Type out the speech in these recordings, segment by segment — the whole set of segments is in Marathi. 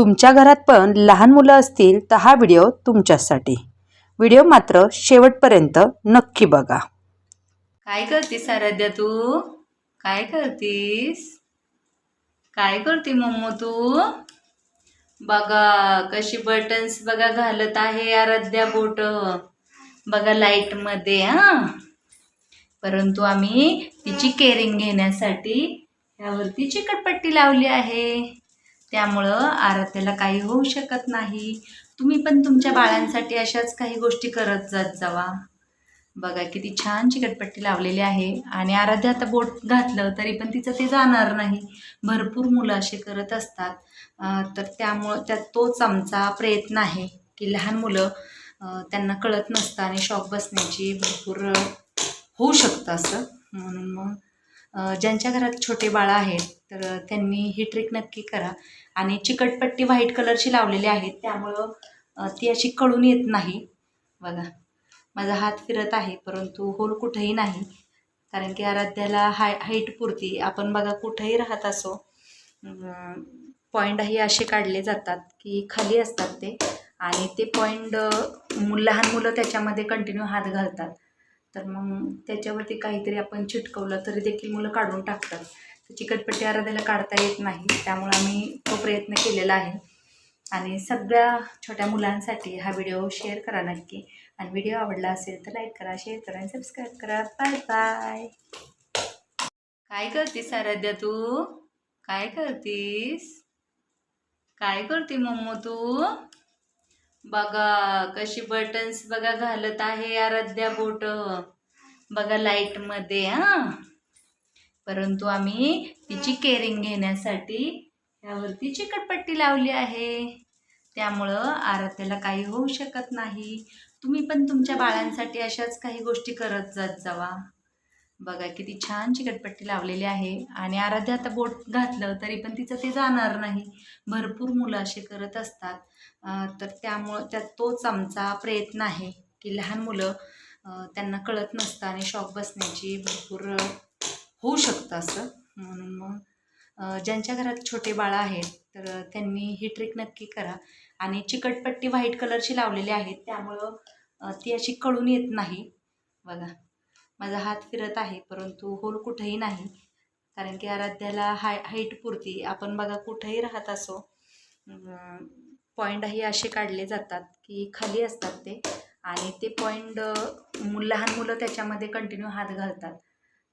तुमच्या घरात पण लहान मुलं असतील तर हा व्हिडिओ तुमच्यासाठी. व्हिडिओ मात्र शेवटपर्यंत नक्की बघा. काय करतीस आराध्या तू? काय करतीस? काय करते मम्मू तू? बघा कशी बटन्स बघा घालत आहे आराध्या बोट. बघा लाइटमध्ये हा. परंतु आम्ही तिची केअरिंग घेण्यासाठी यावरती चिकटपट्टी लावली आहे. त्यामुळं आराध्याला काही होऊ शकत नाही. तुम्ही पण तुमच्या बाळांसाठी अशाच काही गोष्टी करत जात जावा. बघा किती छान चिकटपट्टी लावलेली आहे. आणि आराध्या आता बोट घातलं तरी पण तिचं ते जाणार नाही. भरपूर मुलं असे करत असतात. तर त्यामुळं त्यात तोच आमचा प्रयत्न आहे की लहान मुलं त्यांना कळत नसतं आणि शॉक बसण्याची भरपूर होऊ शकतं असं. म्हणून मग ज्यांच्या घरात छोटे बाळं आहेत तर त्यांनी ही ट्रिक नक्की करा. आणि चिकटपट्टी व्हाईट कलरची लावलेली आहे त्यामुळं ती अशी कळून येत नाही. बघा माझा हात फिरत आहे परंतु होल कुठंही नाही. कारण की आराध्याला हाय हाईट पुरती. आपण बघा कुठंही राहत असो पॉईंटही असे काढले जातात की खाली असतात ते. आणि ते पॉईंट लहान मुलं त्याच्यामध्ये कंटिन्यू हात घालतात. तर मग त्याच्यावरती काहीतरी आपण चिटकवलं तरी देखील मुलं काढून टाकतात. तर चिकटपट्टी आराध्याला काढता येत नाही. त्यामुळे आम्ही तो प्रयत्न केलेला आहे. आणि सगळ्या छोट्या मुलांसाठी हा व्हिडिओ शेअर करा नक्की. आणि व्हिडिओ आवडला असेल तर लाईक करा शेअर करा आणि सबस्क्राईब करा. Bye bye. काय करतीस आराध्या तू? काय करतीस? काय करते मम्मो तू? बघा कशी बटन्स बघा घालत आहे आराध्या बोट. बघा लाईटमध्ये हा. परंतु आम्ही तिची केअरिंग घेण्यासाठी यावरती चिकटपट्टी लावली आहे. त्यामुळं आराध्याला काही होऊ शकत नाही. तुम्ही पण तुमच्या बाळांसाठी अशाच काही गोष्टी करत जात जावा. बघा किती छान चिकटपट्टी लावलेली आहे. आणि आराध्या आता बोट घातलं तरी पण तिचं ते जाणार नाही. भरपूर मुलं असे करत असतात. तर त्यामुळं त्यात तोच आमचा प्रयत्न आहे की लहान मुलं त्यांना कळत नसतं आणि शॉक बसण्याची भरपूर होऊ शकतं असं. म्हणून मग ज्यांच्या घरात छोटे बाळं आहेत तर त्यांनी ही ट्रिक नक्की करा. आणि चिकटपट्टी व्हाईट कलरची लावलेली आहे त्यामुळं ती अशी कळून येत नाही. बघा. माझा हात फिरत आहे परंतु होल कुठंही नाही. कारण की आराध्याला हाय हाईट पुरती. आपण बघा कुठंही राहत असो पॉईंटही असे काढले जातात की खाली असतात ते. आणि ते पॉईंट लहान मुलं त्याच्यामध्ये कंटिन्यू हात घालतात.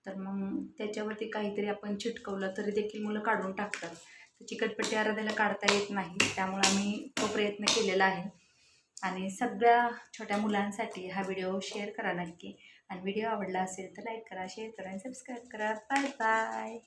तर मग त्याच्यावरती काहीतरी आपण चिटकवलं तरी देखील मुलं काढून टाकतात. तर चिकटपट्टी आराध्याला काढता येत नाही. त्यामुळे आम्ही तो प्रयत्न केलेला आहे. आणि सगळ्या छोट्या मुलांसाठी हा व्हिडिओ शेअर करा नक्की. आणि व्हिडिओ आवडला असेल तर लाईक करा शेअर करा आणि सबस्क्राईब करा. Bye bye.